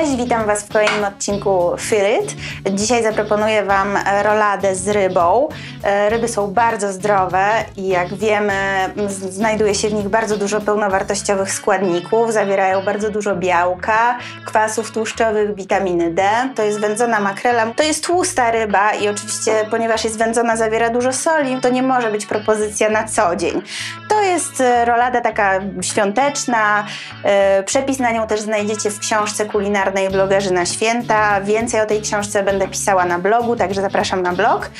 Cześć, witam Was w kolejnym odcinku Firit. Dzisiaj zaproponuję Wam roladę z rybą. E, ryby są bardzo zdrowe i jak wiemy, znajduje się w nich bardzo dużo pełnowartościowych składników. Zawierają bardzo dużo białka, kwasów tłuszczowych, witaminy D. To jest wędzona makrela. To jest tłusta ryba i oczywiście, ponieważ jest wędzona, zawiera dużo soli, to nie może być propozycja na co dzień. To jest e, rolada taka świąteczna. E, przepis na nią też znajdziecie w książce kulinarnej Blogerzy na święta. Więcej o tej książce będę pisała na blogu, także zapraszam na blog.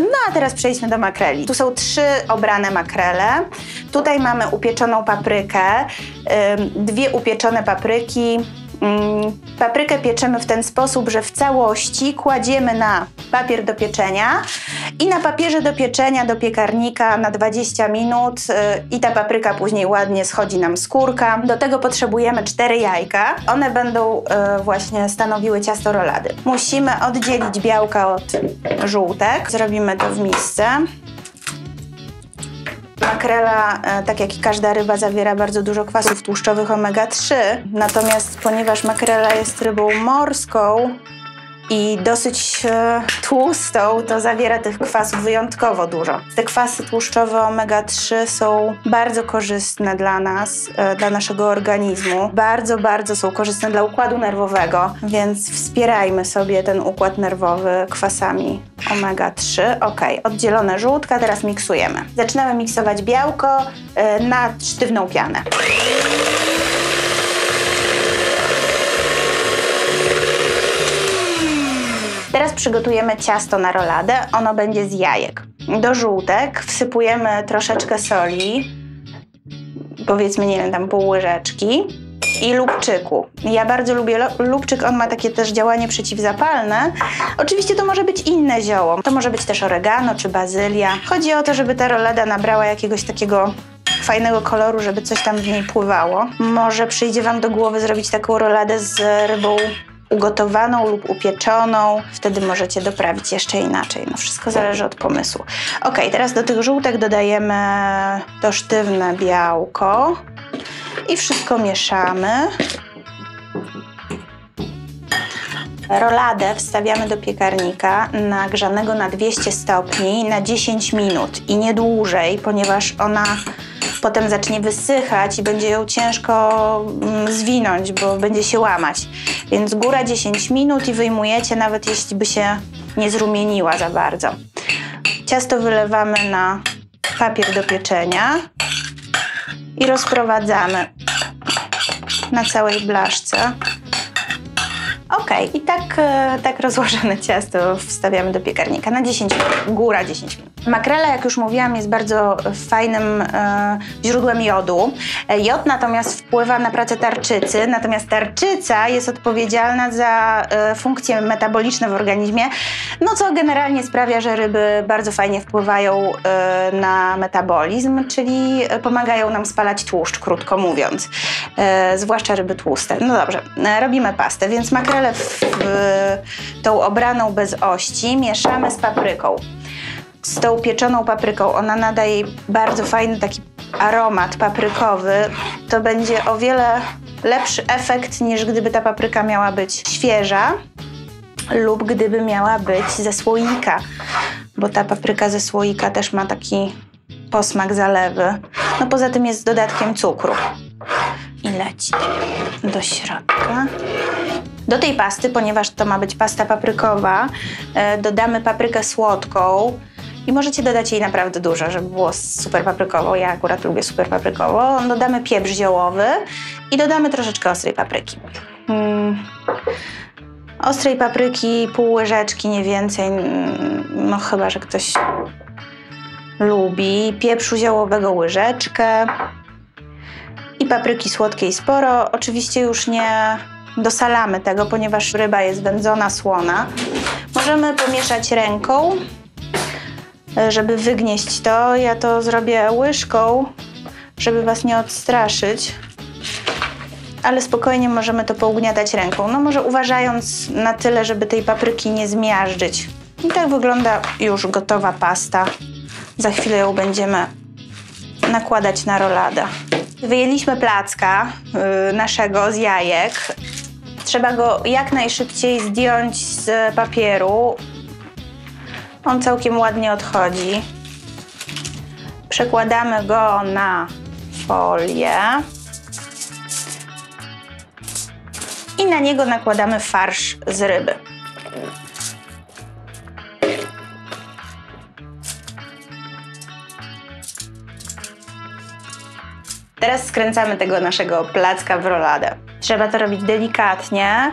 No a teraz przejdźmy do makreli. Tu są trzy obrane makrele. Tutaj mamy upieczoną paprykę, dwie upieczone papryki, paprykę pieczemy w ten sposób, że w całości kładziemy na papier do pieczenia i na papierze do pieczenia do piekarnika na 20 minut y, i ta papryka później ładnie schodzi nam skórka. Do tego potrzebujemy 4 jajka. One będą y, właśnie stanowiły ciasto rolady. Musimy oddzielić białka od żółtek. Zrobimy to w misce. Makrela, e, tak jak i każda ryba, zawiera bardzo dużo kwasów tłuszczowych omega-3. Natomiast ponieważ makrela jest rybą morską, i dosyć e, tłustą, to zawiera tych kwasów wyjątkowo dużo. Te kwasy tłuszczowe omega-3 są bardzo korzystne dla nas, e, dla naszego organizmu. Bardzo, bardzo są korzystne dla układu nerwowego, więc wspierajmy sobie ten układ nerwowy kwasami omega-3. Ok, oddzielone żółtka, teraz miksujemy. Zaczynamy miksować białko e, na sztywną pianę. Teraz przygotujemy ciasto na roladę. Ono będzie z jajek. Do żółtek wsypujemy troszeczkę soli, powiedzmy, nie wiem, tam pół łyżeczki i lubczyku. Ja bardzo lubię lubczyk, on ma takie też działanie przeciwzapalne. Oczywiście to może być inne zioło. To może być też oregano czy bazylia. Chodzi o to, żeby ta rolada nabrała jakiegoś takiego fajnego koloru, żeby coś tam w niej pływało. Może przyjdzie Wam do głowy zrobić taką roladę z rybą ugotowaną lub upieczoną. Wtedy możecie doprawić jeszcze inaczej. No wszystko zależy od pomysłu. Ok, teraz do tych żółtek dodajemy to sztywne białko i wszystko mieszamy. Roladę wstawiamy do piekarnika nagrzanego na 200 stopni na 10 minut i nie dłużej, ponieważ ona potem zacznie wysychać i będzie ją ciężko mm, zwinąć, bo będzie się łamać. Więc góra 10 minut i wyjmujecie, nawet jeśli by się nie zrumieniła za bardzo. Ciasto wylewamy na papier do pieczenia i rozprowadzamy na całej blaszce. Ok, i tak, e, tak rozłożone ciasto wstawiamy do piekarnika na 10 minut, góra 10 minut. Makrela, jak już mówiłam, jest bardzo fajnym e, źródłem jodu. E, jod natomiast wpływa na pracę tarczycy, natomiast tarczyca jest odpowiedzialna za e, funkcje metaboliczne w organizmie, no co generalnie sprawia, że ryby bardzo fajnie wpływają e, na metabolizm, czyli pomagają nam spalać tłuszcz, krótko mówiąc, e, zwłaszcza ryby tłuste. No dobrze, e, robimy pastę, więc makrelę w, w, tą obraną bez ości mieszamy z papryką z tą pieczoną papryką. Ona nadaje bardzo fajny taki aromat paprykowy. To będzie o wiele lepszy efekt niż gdyby ta papryka miała być świeża lub gdyby miała być ze słoika, bo ta papryka ze słoika też ma taki posmak zalewy. No poza tym jest z dodatkiem cukru. I leci do środka. Do tej pasty, ponieważ to ma być pasta paprykowa, e, dodamy paprykę słodką, i możecie dodać jej naprawdę dużo, żeby było super paprykowo. Ja akurat lubię super paprykowo. Dodamy pieprz ziołowy i dodamy troszeczkę ostrej papryki. Hmm. Ostrej papryki, pół łyżeczki, nie więcej. No chyba, że ktoś lubi. Pieprzu ziołowego łyżeczkę. I papryki słodkiej sporo. Oczywiście już nie dosalamy tego, ponieważ ryba jest wędzona, słona. Możemy pomieszać ręką żeby wygnieść to. Ja to zrobię łyżką, żeby Was nie odstraszyć. Ale spokojnie możemy to pougniatać ręką. No może uważając na tyle, żeby tej papryki nie zmiażdżyć. I tak wygląda już gotowa pasta. Za chwilę ją będziemy nakładać na roladę. Wyjęliśmy placka yy, naszego z jajek. Trzeba go jak najszybciej zdjąć z papieru. On całkiem ładnie odchodzi. Przekładamy go na folię. I na niego nakładamy farsz z ryby. Teraz skręcamy tego naszego placka w roladę. Trzeba to robić delikatnie,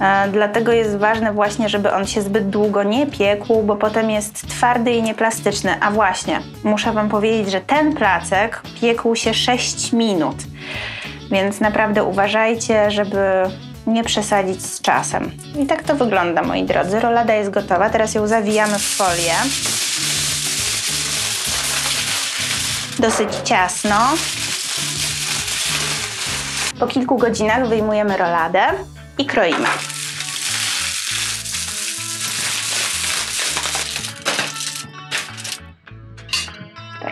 e, dlatego jest ważne właśnie, żeby on się zbyt długo nie piekł, bo potem jest twardy i nieplastyczny. A właśnie, muszę Wam powiedzieć, że ten placek piekł się 6 minut, więc naprawdę uważajcie, żeby nie przesadzić z czasem. I tak to wygląda, moi drodzy. Rolada jest gotowa, teraz ją zawijamy w folię. Dosyć ciasno. Po kilku godzinach wyjmujemy roladę i kroimy.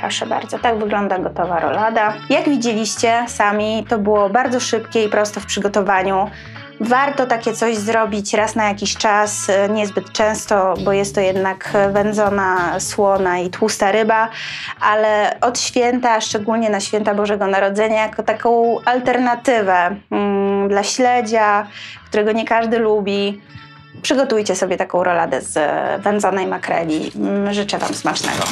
Proszę bardzo, tak wygląda gotowa rolada. Jak widzieliście sami, to było bardzo szybkie i proste w przygotowaniu. Warto takie coś zrobić raz na jakiś czas, niezbyt często, bo jest to jednak wędzona, słona i tłusta ryba, ale od święta, szczególnie na święta Bożego Narodzenia, jako taką alternatywę mm, dla śledzia, którego nie każdy lubi, przygotujcie sobie taką roladę z wędzonej makreli. Mm, Życzę Wam smacznego.